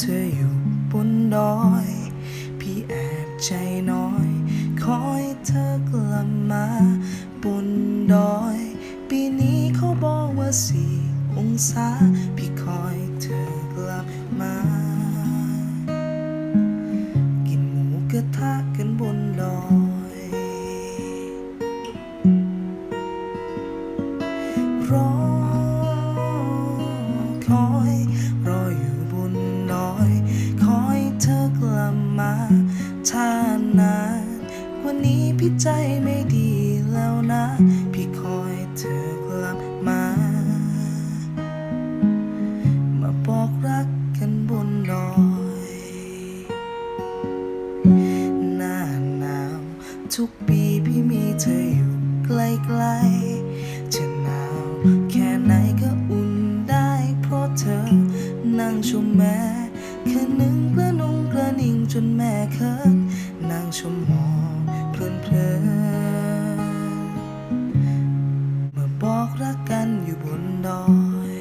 เธออยู่บนดอย พี่แอบใจน้อย คอยเธอกลับมาบนดอย ปีนี้เขาบอกว่าสี่องศา พี่คอยเธอกลับมา กินหมูกระทะกันบนดอยร้อน พี่ใจไม่ดีแล้วนะ พี่คอยเธอกลับมา มาบอกรักกันบนดอยหน้าหนาวทุกปีพี่มีเธออยู่ใกล้ๆจะหนาวแค่ไหนก็อุ่นได้เพราะเธอนั่งชมแม่แค่นึงกระนุงกระนิ่งจนแม่เคินนั่งชมหมอ นดอย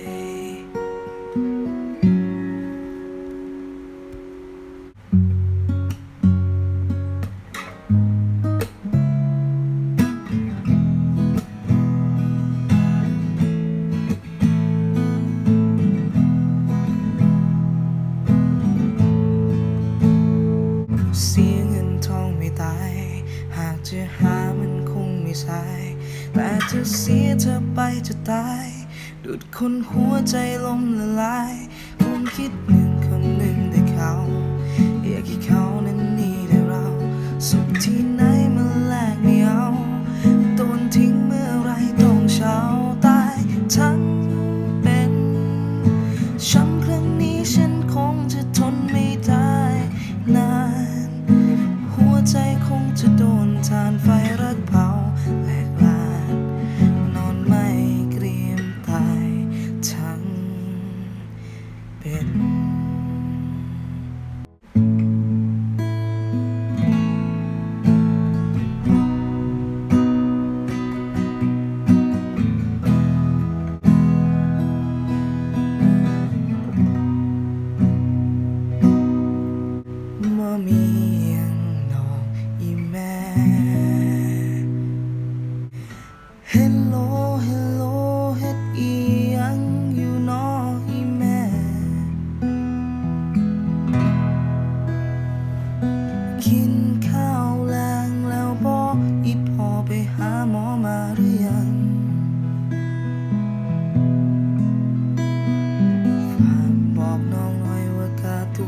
เสียเงินทองไม่ตาย หากจะหามันคงไม่ใช่แต่จะเสียเธอไปจะตาย ดุดคนหัวใจลมละลายคงคิดหนึ่งคำหนึ่งแต่เขาอยากให้เขานั้นมีแต่เราสุขที่ไหนมาแลกไม่เอาโดนทิ้งเมื่อไรต้องเช้าตายทั้งเป็นช้ำครั้งนี้ฉันคงจะทนไม่ได้นาน หัวใจคงจะโดนทานไฟ มีอย่างนออีแม่ Hello Hello เฮ็ดยังอยู่นออีแม่ กินข้าวแรงแล้วบออีพอไปหาหมอมาหรือยังฝากบอกน้องหน่อยว่าการ์ตู